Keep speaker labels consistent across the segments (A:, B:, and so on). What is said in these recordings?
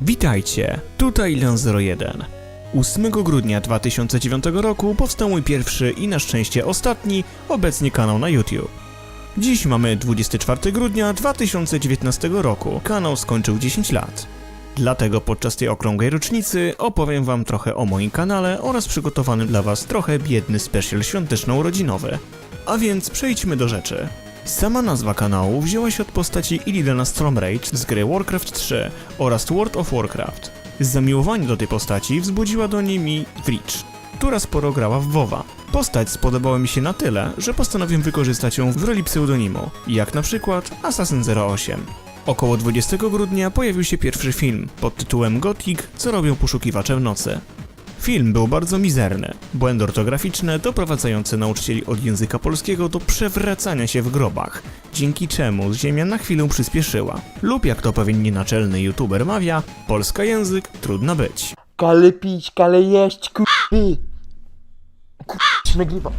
A: Witajcie, tutaj Leon01. 8 grudnia 2009 roku powstał mój pierwszy i na szczęście ostatni obecnie kanał na YouTube. Dziś mamy 24 grudnia 2019 roku. Kanał skończył 10 lat. Dlatego podczas tej okrągłej rocznicy opowiem wam trochę o moim kanale oraz przygotowany dla was trochę biedny special świąteczno-urodzinowy. A więc przejdźmy do rzeczy. Sama nazwa kanału wzięła się od postaci Illidana Stormrage z gry Warcraft 3 oraz World of Warcraft. Zamiłowanie do tej postaci wzbudziła do niej mi Witch, która sporo grała w WoWa. Postać spodobała mi się na tyle, że postanowiłem wykorzystać ją w roli pseudonimu, jak na przykład Assassin 08. Około 20 grudnia pojawił się pierwszy film pod tytułem Gothic, co robią poszukiwacze w nocy. Film był bardzo mizerny. Błędy ortograficzne doprowadzające nauczycieli od języka polskiego do przewracania się w grobach, dzięki czemu Ziemia na chwilę przyspieszyła. Lub jak to pewien nienaczelny youtuber mawia, polska język trudno być.
B: Kale pić, kale jeść, kurwy. Nagrywa.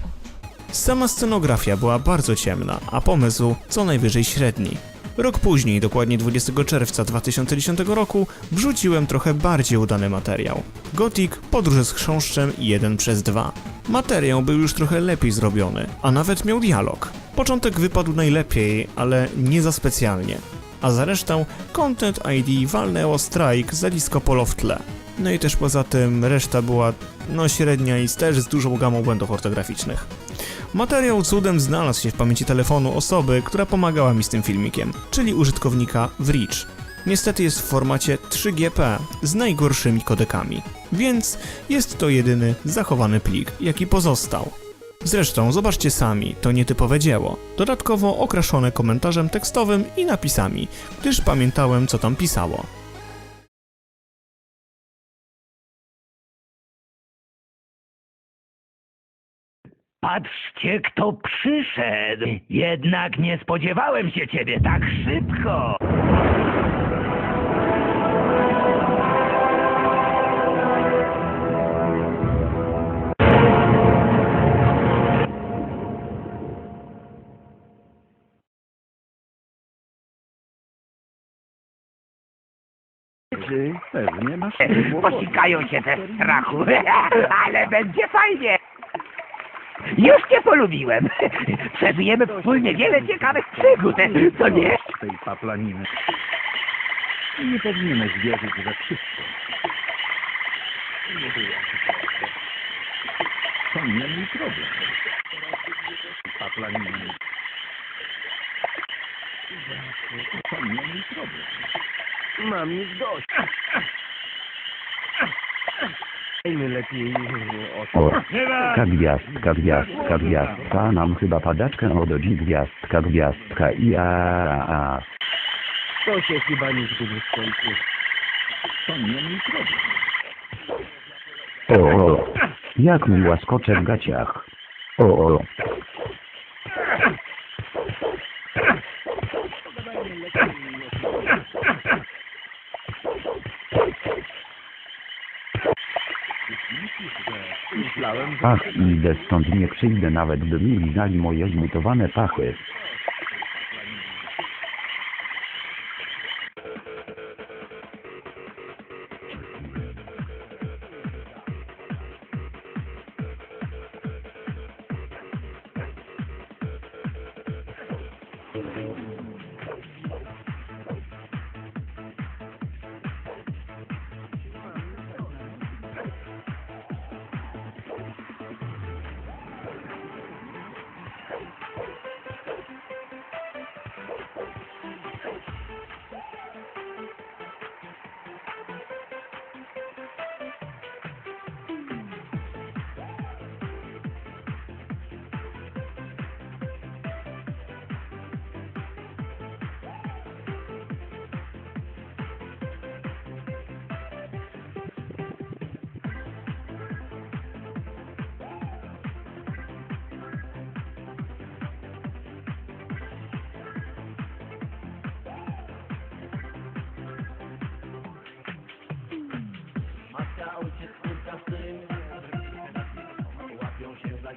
A: Sama scenografia była bardzo ciemna, a pomysł co najwyżej średni. Rok później, dokładnie 20 czerwca 2010 roku, wrzuciłem trochę bardziej udany materiał. Gothic Podróże z chrząszczem 1 przez 2. Materiał był już trochę lepiej zrobiony, a nawet miał dialog. Początek wypadł najlepiej, ale nie za specjalnie. A za resztę Content ID walnęło strike za disco polo w tle. No i też poza tym reszta była no średnia i też z dużą gamą błędów ortograficznych. Materiał cudem znalazł się w pamięci telefonu osoby, która pomagała mi z tym filmikiem, czyli użytkownika Wreach. Niestety jest w formacie 3GP z najgorszymi kodekami, więc jest to jedyny zachowany plik, jaki pozostał. Zresztą zobaczcie sami, to nietypowe dzieło, dodatkowo okraszone komentarzem tekstowym i napisami, gdyż pamiętałem co tam pisało.
C: Patrzcie, kto przyszedł. Jednak nie spodziewałem się ciebie tak szybko.
D: Pewnie masz
C: Posikają się ze strachu, ale będzie fajnie. Już cię polubiłem. Przeżyjemy wspólnie wiele ciekawych przygód, co nie?
D: tej paplaniny. Nie powinieneś wierzyć we wszystko. To nie mój problem. Paplaniny. To nie mój problem.
B: Mam już dość. Lepiej o
E: O, ka gwiazdka, gwiazdka, gwiazdka, nam chyba padaczkę od gwiazdka, gwiazdka i a, a, a.
B: To się chyba nigdy nie skończy.
D: To nie mój problem.
E: O, o, jak mi łaskocze w gaciach. O, o,
B: Myślałem, że
E: ach, idę stąd, nie przyjdę nawet, by mi lizali moje zmutowane pachy.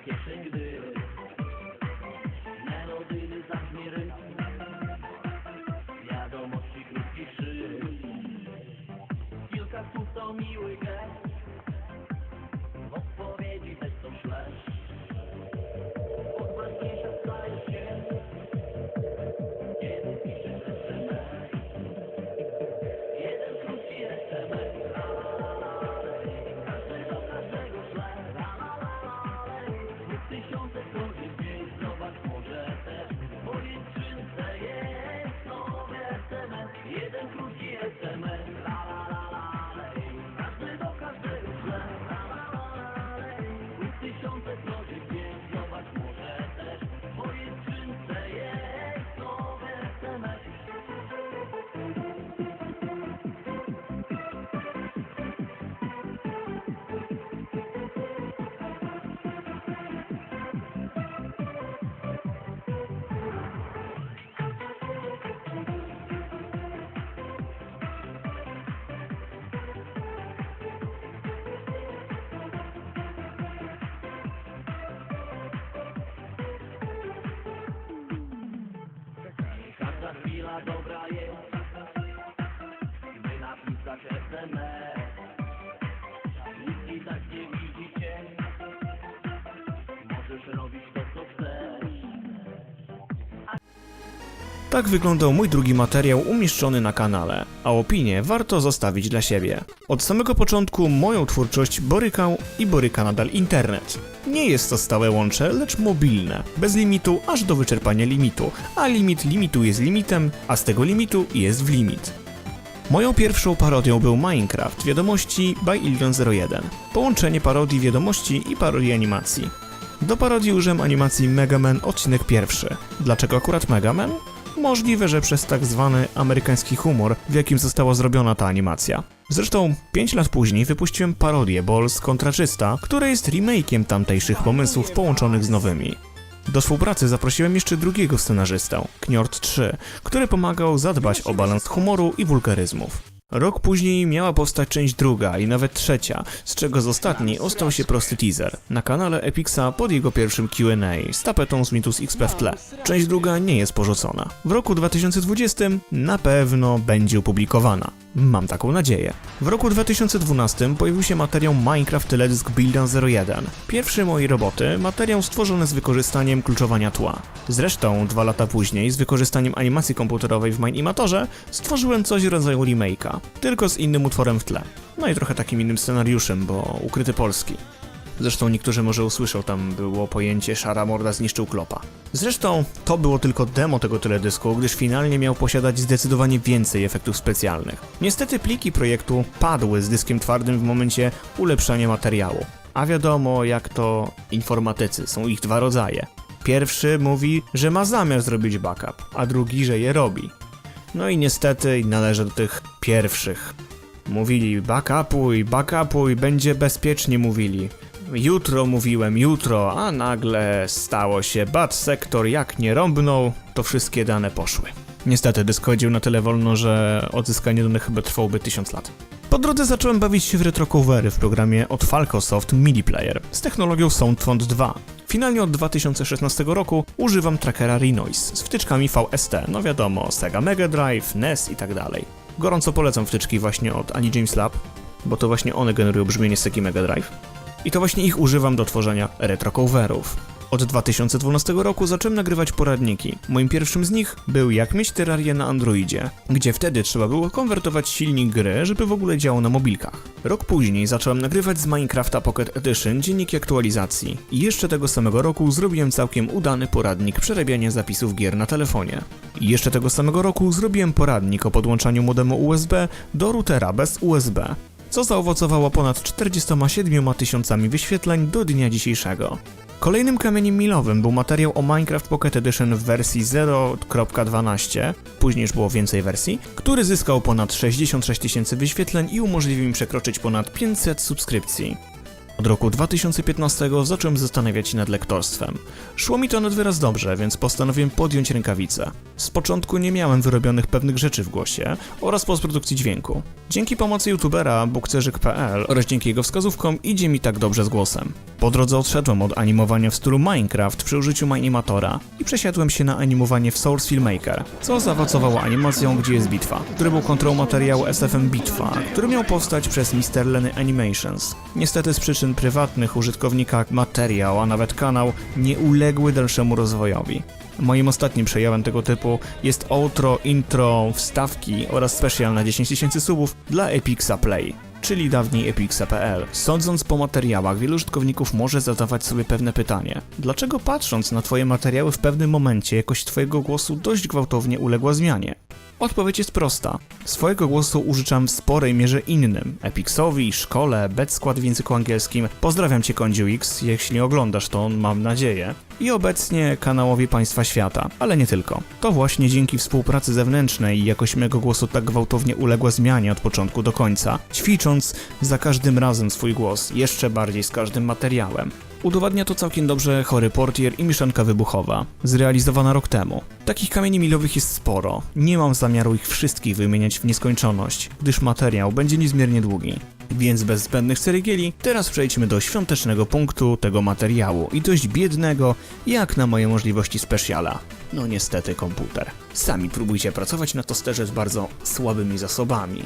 F: kiedy, gdy Melodyny zacznie rytm Wiadomości krótkich szyb Kilka słów to miły gest. Możesz robić to co chcesz
A: Tak wyglądał mój drugi materiał umieszczony na kanale, a opinię warto zostawić dla siebie. Od samego początku moją twórczość borykał i boryka nadal internet. Nie jest to stałe łącze, lecz mobilne, bez limitu aż do wyczerpania limitu, a limit limitu jest limitem, a z tego limitu jest w limit. Moją pierwszą parodią był Minecraft Wiadomości by Ilion01. Połączenie parodii wiadomości i parodii animacji. Do parodii użyłem animacji Mega Man odcinek pierwszy. Dlaczego akurat Mega Man? Możliwe, że przez tak zwany amerykański humor, w jakim została zrobiona ta animacja. Zresztą 5 lat później wypuściłem parodię Balls Kontraczysta, która jest remake'iem tamtejszych pomysłów połączonych z nowymi. Do współpracy zaprosiłem jeszcze drugiego scenarzystę, Kniort 3, który pomagał zadbać o balans humoru i wulgaryzmów. Rok później miała powstać część druga i nawet trzecia, z czego z ostatniej ostał się prosty teaser na kanale Epixa pod jego pierwszym Q&A z tapetą z Mitus XP w tle. Część druga nie jest porzucona. W roku 2020 na pewno będzie opublikowana. Mam taką nadzieję. W roku 2012 pojawił się materiał Minecraft Teledysk Buildan 01. Pierwszy mojej roboty, materiał stworzony z wykorzystaniem kluczowania tła. Zresztą dwa lata później, z wykorzystaniem animacji komputerowej w Minimatorze, stworzyłem coś w rodzaju remake'a, tylko z innym utworem w tle. No i trochę takim innym scenariuszem, bo ukryty polski. Zresztą niektórzy może usłyszą, tam było pojęcie szara morda zniszczył klopa. Zresztą to było tylko demo tego teledysku, gdyż finalnie miał posiadać zdecydowanie więcej efektów specjalnych. Niestety pliki projektu padły z dyskiem twardym w momencie ulepszania materiału. A wiadomo jak to informatycy, są ich dwa rodzaje. Pierwszy mówi, że ma zamiar zrobić backup, a drugi, że je robi. No i niestety należę do tych pierwszych. Mówili backupuj, backupuj, będzie bezpiecznie mówili. Jutro mówiłem jutro, a nagle stało się bad sektor jak nie rąbnął, to wszystkie dane poszły. Niestety dysk chodził na tyle wolno, że odzyskanie danych chyba trwałoby 1000 lat. Po drodze zacząłem bawić się w retrocovery w programie od Falcosoft MIDI Player z technologią SoundFont 2. Finalnie od 2016 roku używam trackera Renoise z wtyczkami VST, no wiadomo, Sega Mega Drive, NES i tak. Gorąco polecam wtyczki właśnie od Ani James Lab, bo to właśnie one generują brzmienie Segi Mega Drive. I to właśnie ich używam do tworzenia retrocoverów. Od 2012 roku zacząłem nagrywać poradniki. Moim pierwszym z nich był Jak mieć terrarię na Androidzie, gdzie wtedy trzeba było konwertować silnik gry, żeby w ogóle działał na mobilkach. Rok później zacząłem nagrywać z Minecrafta Pocket Edition dzienniki aktualizacji. I jeszcze tego samego roku zrobiłem całkiem udany poradnik przerabiania zapisów gier na telefonie. I jeszcze tego samego roku zrobiłem poradnik o podłączaniu modemu USB do routera bez USB co zaowocowało ponad 47 tysiącami wyświetleń do dnia dzisiejszego. Kolejnym kamieniem milowym był materiał o Minecraft Pocket Edition w wersji 0.12, później już było więcej wersji, który zyskał ponad 66 tysięcy wyświetleń i umożliwił mi przekroczyć ponad 500 subskrypcji. Od roku 2015 zacząłem zastanawiać się nad lektorstwem. Szło mi to nad wyraz dobrze, więc postanowiłem podjąć rękawice. Z początku nie miałem wyrobionych pewnych rzeczy w głosie oraz postprodukcji dźwięku. Dzięki pomocy youtubera bukcerzyk.pl oraz dzięki jego wskazówkom idzie mi tak dobrze z głosem. Po drodze odszedłem od animowania w stylu Minecraft przy użyciu Minimatora i przesiadłem się na animowanie w Source Filmmaker, co zaowocowało animacją Gdzie jest bitwa, który był kontrolą materiału SFM Bitwa, który miał powstać przez Mr. Lenny Animations. Niestety z przyczyn prywatnych użytkownika materiał, a nawet kanał nie uległy dalszemu rozwojowi. Moim ostatnim przejawem tego typu jest outro, intro, wstawki oraz special na 10 tysięcy subów dla Epixa Play, czyli dawniej Epixa.pl. Sądząc po materiałach, wielu użytkowników może zadawać sobie pewne pytanie. Dlaczego patrząc na twoje materiały w pewnym momencie jakość twojego głosu dość gwałtownie uległa zmianie? Odpowiedź jest prosta. Swojego głosu użyczam w sporej mierze innym. Epixowi, szkole, Betskład w języku angielskim. Pozdrawiam cię Kondziu X, jeśli oglądasz to, mam nadzieję. I obecnie kanałowi Państwa Świata, ale nie tylko. To właśnie dzięki współpracy zewnętrznej jakość mego głosu tak gwałtownie uległa zmianie od początku do końca, ćwicząc za każdym razem swój głos, jeszcze bardziej z każdym materiałem. Udowadnia to całkiem dobrze chory portier i mieszanka wybuchowa, zrealizowana rok temu. Takich kamieni milowych jest sporo. Nie mam zamiaru ich wszystkich wymieniać w nieskończoność, gdyż materiał będzie niezmiernie długi. Więc bez zbędnych ceregieli, teraz przejdźmy do świątecznego punktu tego materiału i dość biednego, jak na moje możliwości speciala. No niestety komputer. Sami próbujcie pracować na tosterze z bardzo słabymi zasobami.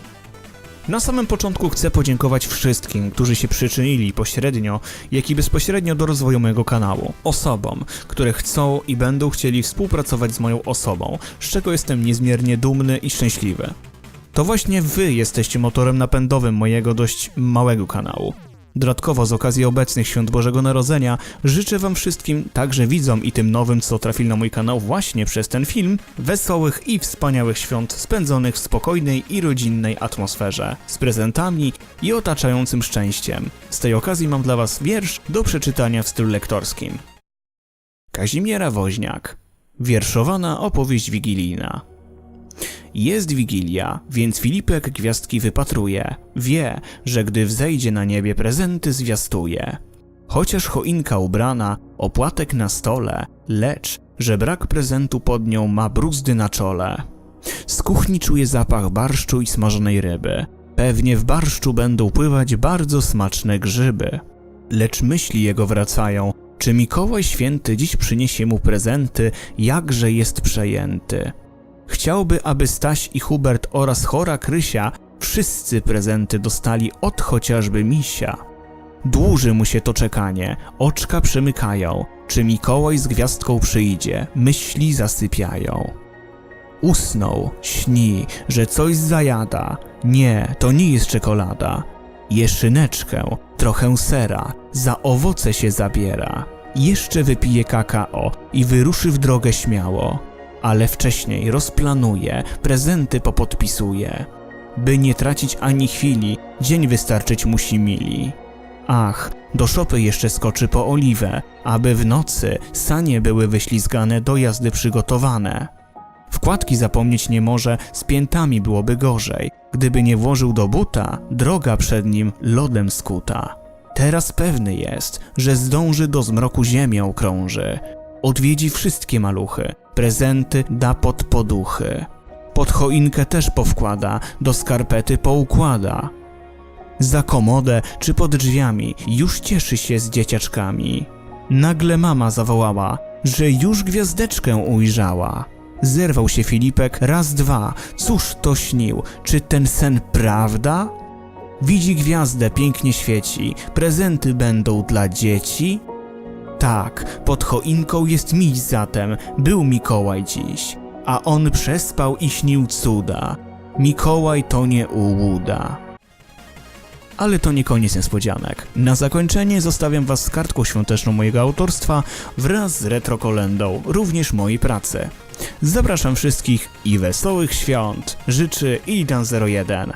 A: Na samym początku chcę podziękować wszystkim, którzy się przyczynili pośrednio, jak i bezpośrednio do rozwoju mojego kanału. Osobom, które chcą i będą chcieli współpracować z moją osobą, z czego jestem niezmiernie dumny i szczęśliwy. To właśnie wy jesteście motorem napędowym mojego dość małego kanału. Dodatkowo z okazji obecnych świąt Bożego Narodzenia życzę wam wszystkim, także widzom i tym nowym, co trafili na mój kanał właśnie przez ten film, wesołych i wspaniałych świąt spędzonych w spokojnej i rodzinnej atmosferze, z prezentami i otaczającym szczęściem. Z tej okazji mam dla was wiersz do przeczytania w stylu lektorskim. Kazimiera Woźniak. Wierszowana opowieść wigilijna. Jest wigilia, więc Filipek gwiazdki wypatruje. Wie, że gdy wzejdzie na niebie prezenty zwiastuje. Chociaż choinka ubrana, opłatek na stole, lecz, że brak prezentu pod nią ma bruzdy na czole. Z kuchni czuje zapach barszczu i smażonej ryby. Pewnie w barszczu będą pływać bardzo smaczne grzyby. Lecz myśli jego wracają, czy Mikołaj Święty dziś przyniesie mu prezenty, jakże jest przejęty. Chciałby, aby Staś i Hubert oraz chora Krysia wszyscy prezenty dostali od chociażby misia. Dłuży mu się to czekanie, oczka przemykają, czy Mikołaj z gwiazdką przyjdzie, myśli zasypiają. Usnął, śni, że coś zajada. Nie, to nie jest czekolada. Je szyneczkę, trochę sera, za owoce się zabiera. Jeszcze wypije kakao i wyruszy w drogę śmiało. Ale wcześniej rozplanuje, prezenty popodpisuje. By nie tracić ani chwili, dzień wystarczyć musi mili. Ach, do szopy jeszcze skoczy po oliwę, aby w nocy sanie były wyślizgane do jazdy przygotowane. Wkładki zapomnieć nie może, z piętami byłoby gorzej. Gdyby nie włożył do buta, droga przed nim lodem skuta. Teraz pewny jest, że zdąży do zmroku ziemią krąży. Odwiedzi wszystkie maluchy, prezenty da pod poduchy. Pod choinkę też powkłada, do skarpety poukłada. Za komodę czy pod drzwiami już cieszy się z dzieciaczkami. Nagle mama zawołała, że już gwiazdeczkę ujrzała. Zerwał się Filipek raz, dwa. Cóż to śnił? Czy ten sen prawda? Widzi gwiazdę pięknie świeci. Prezenty będą dla dzieci? Tak, pod choinką jest miś zatem. Był Mikołaj dziś. A on przespał i śnił cuda. Mikołaj to nie ułuda. Ale to nie koniec niespodzianek. Na zakończenie zostawiam Was z kartką świąteczną mojego autorstwa wraz z retrokolendą, również mojej pracy. Zapraszam wszystkich i wesołych świąt. Życzy Ildan01.